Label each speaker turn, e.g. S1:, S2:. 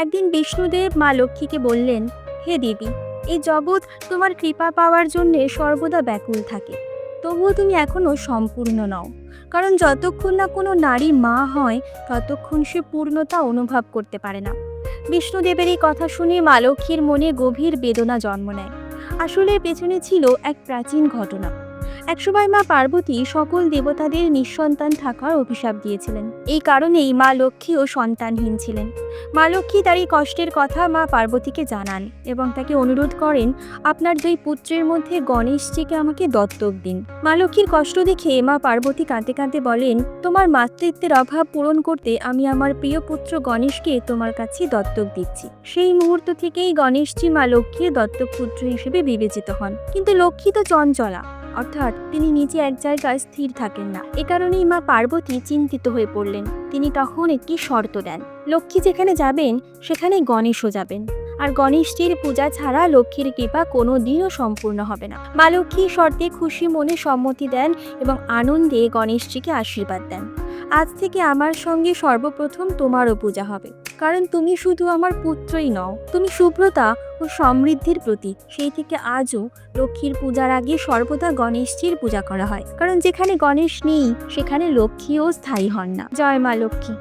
S1: একদিন বিষ্ণুদেব মা লক্ষ্মীকে বললেন, হে দেবী, এই জগৎ তোমার কৃপা পাওয়ার জন্য সর্বদা ব্যাকুল থাকে। তবুও তুমি এখনও সম্পূর্ণ নও। কারণ যতক্ষণ না কোনো নারী মা হয়, ততক্ষণ সে পূর্ণতা অনুভব করতে পারে না। বিষ্ণুদেবের এই কথা শুনে মা লক্ষ্মীর মনে গভীর বেদনা জন্ম নেয়। আসলে পেছনে ছিল এক প্রাচীন ঘটনা। একসময় মা পার্বতী সকল দেবতাদের নিঃসন্তান থাকার অভিশাপ দিয়েছিলেন। এই কারণেই মা লক্ষ্মীও সন্তানহীন ছিলেন। মা লক্ষ্মী তার এই কষ্টের কথা মা পার্বতীকে জানান এবং তাকে অনুরোধ করেন, আপনার দুই পুত্রের মধ্যে গণেশজিকে আমাকে দত্তক দিন। মা লক্ষ্মীর কষ্ট দেখে মা পার্বতী কাঁদতে কাঁদতে বলেন, তোমার মাতৃত্বের অভাব পূরণ করতে আমি আমার প্রিয় পুত্র গণেশকে তোমার কাছে দত্তক দিচ্ছি। সেই মুহূর্ত থেকেই গণেশজি মা লক্ষ্মীর দত্তক পুত্র হিসেবে বিবেচিত হন। কিন্তু লক্ষ্মী তো চঞ্চলা। অর্থাৎ তিনি নিজে এক জায়গায় স্থির থাকেন না। এ কারণেই মা পার্বতী চিন্তিত হয়ে পড়লেন। তিনি তখন একটি শর্ত দেন। লক্ষ্মী যেখানে যাবেন, সেখানে গণেশও যাবেন। আর গণেশজির পূজা ছাড়া লক্ষ্মীর কৃপা কোনো দিনও সম্পূর্ণ হবে না। মা লক্ষ্মী শর্তে খুশি মনে সম্মতি দেন এবং আনন্দে গণেশজিকে আশীর্বাদ দেন। আজ থেকে আমার সঙ্গে সর্বপ্রথম তোমারও পূজা হবে। কারণ তুমি শুধু আমার পুত্রই নও, তুমি শুভ্রতা ও সমৃদ্ধির প্রতীক। সেই থেকে আজও লক্ষ্মীর পূজার আগে সর্বদা গণেশজির পূজা করা হয়। কারণ যেখানে গণেশ নেই, সেখানে লক্ষ্মীও স্থায়ী হন না। জয় মা লক্ষ্মী।